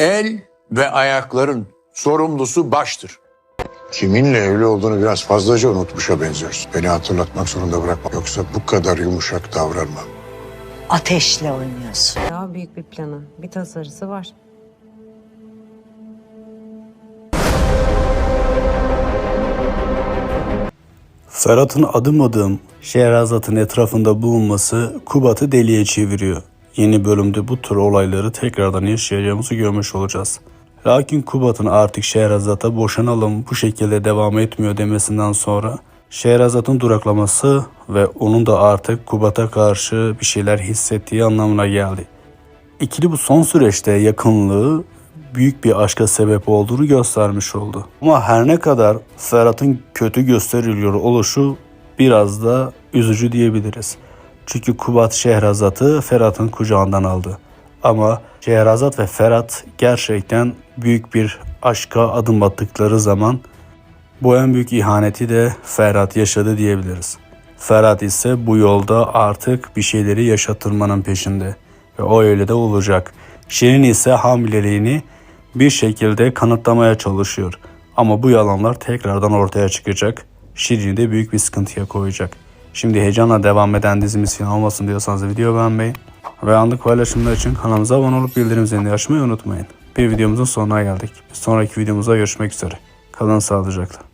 El ve ayakların sorumlusu baştır. Kiminle evli olduğunu biraz fazlaca unutmuşa benziyorsun. Beni hatırlatmak zorunda bırakma. Yoksa bu kadar yumuşak davranmam. Ateşle oynuyorsun. Daha büyük bir planı, bir tasarısı var. Ferhat'ın adım adım Şehrazat'ın etrafında bulunması Kubat'ı deliye çeviriyor. Yeni bölümde bu tür olayları tekrardan yaşayacağımızı görmüş olacağız. Lakin Kubat'ın artık Şehrazat'a boşanalım bu şekilde devam etmiyor demesinden sonra Şehrazat'ın duraklaması ve onun da artık Kubat'a karşı bir şeyler hissettiği anlamına geldi. İkili bu son süreçte yakınlığı büyük bir aşka sebep olduğunu göstermiş oldu. Ama her ne kadar Ferhat'ın kötü gösteriliyor oluşu biraz da üzücü diyebiliriz. Çünkü Kubat Şehrazat'ı Ferhat'ın kucağından aldı. Ama Şehrazat ve Ferhat gerçekten büyük bir aşka adım attıkları zaman bu en büyük ihaneti de Ferhat yaşadı diyebiliriz. Ferhat ise bu yolda artık bir şeyleri yaşatılmanın peşinde ve o öyle de olacak. Şirin ise hamileliğini bir şekilde kanıtlamaya çalışıyor. Ama bu yalanlar tekrardan ortaya çıkacak. Şirin'i de büyük bir sıkıntıya koyacak. Şimdi heyecanla devam eden dizimiz final olmasın diyorsanız video beğenmeyi ve anlık paylaşımlar için kanalımıza abone olup bildirim zilini açmayı unutmayın. Bir videomuzun sonuna geldik. Bir sonraki videomuzda görüşmek üzere. Kalın sağlıcakla.